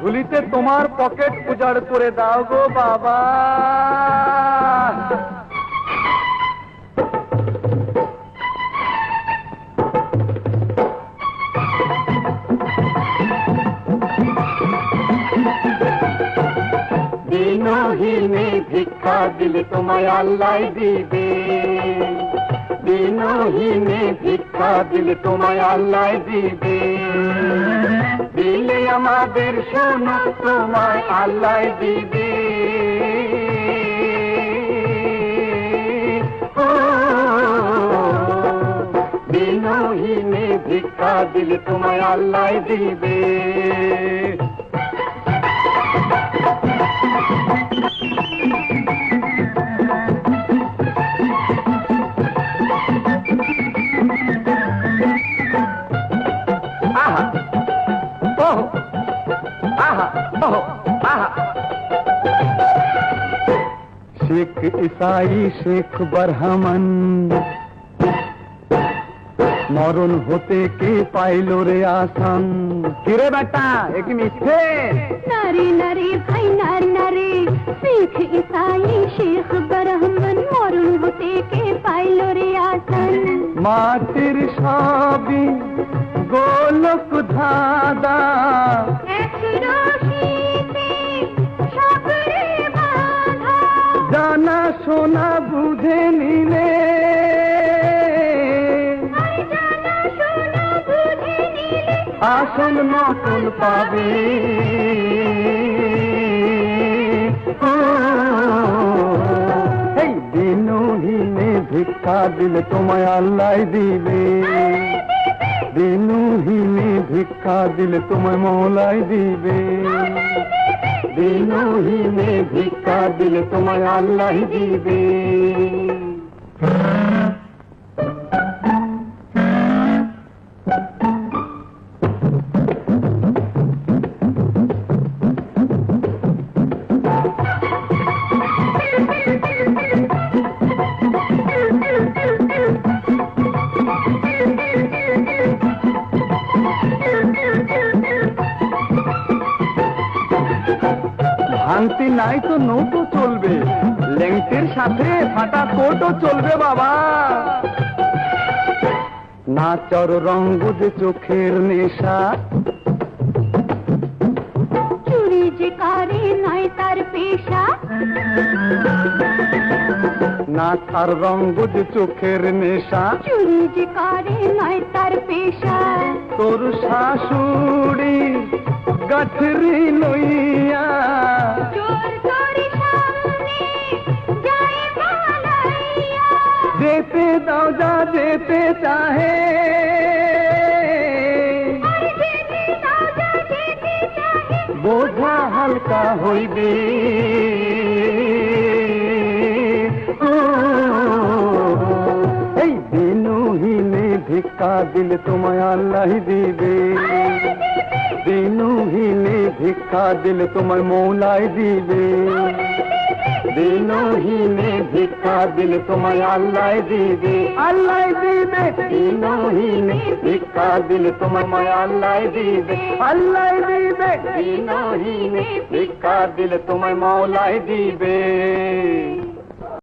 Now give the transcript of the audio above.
ঝুলিতে তোমার পকেট উজাড় করে দাও গো বাবা। দিনহীনে ভিক্ষা দিলে তোমায় আল্লাহ দিবে। দিনহীনে ভিক্ষা দিলে তোমায় আল্লাহ দিবে। দিলে আমাদের শোনো তোমায় আল্লাহ দিবে। ও, দিনহীনে ভিক্ষা দিলে তোমায় আল্লাহ দিবে। আহা ওহ আহা। শেখ ইসাই শেখ বরহমন মরণ হতে কে পাইল রে আসান কিরে বেটা এক মিথ্যে? নারী নারী ভাই নারী নারী শিখ ইসাই শেখ ব্রাহ্মণ মরণ হতে কে পাইল রে আসন মাটির সবই গোলক ধাঁধা। শোনা বুঝে নিলে। আসল নকল পাবে। এই দিনহীনে ভিক্ষা দিলে তোমায় আল্লাহ দিবে। দিনহীনে ভিক্ষা দিলে তোমায় মৌলাই দিবে। দিনহীনে ভিক্ষা দিলে তোমায় আল্লাহ দিবে ভাঙতি নাই তো নৌকো চলবে। লেংটির সাথে ফাটা কোটও চলবে বাবা। নাচর রঙ্গ যে চোখের নেশা। চুরি যে কারে নাই তার পেশা। নাচার রঙ্গ যে চোখের নেশা। চুরি যে কারে নাই তার পেশা। তোর শাশুড়ি গাঠরি লইয়া যেতে দাও যা যেতে চাহে। বোঝা হালকা হইবে। এই দিনহীনে ভিক্ষা দিলে তোমায় আল্লাহ দিবে। দিনহীনে ভিক্ষা দিলে তোমায় মৌলাই দিবে। দিনহীনে ভিক্ষা দিল তোমায় আল্লাহ দিবে। আল্লাহ দিবে। দিনহীনে ভিক্ষা দিলে তোমায় আল্লাহ দিবে। আল্লাহ দিবে। দিনহীনে ভিক্ষা দিলে তোমায় মৌলাই দিবে।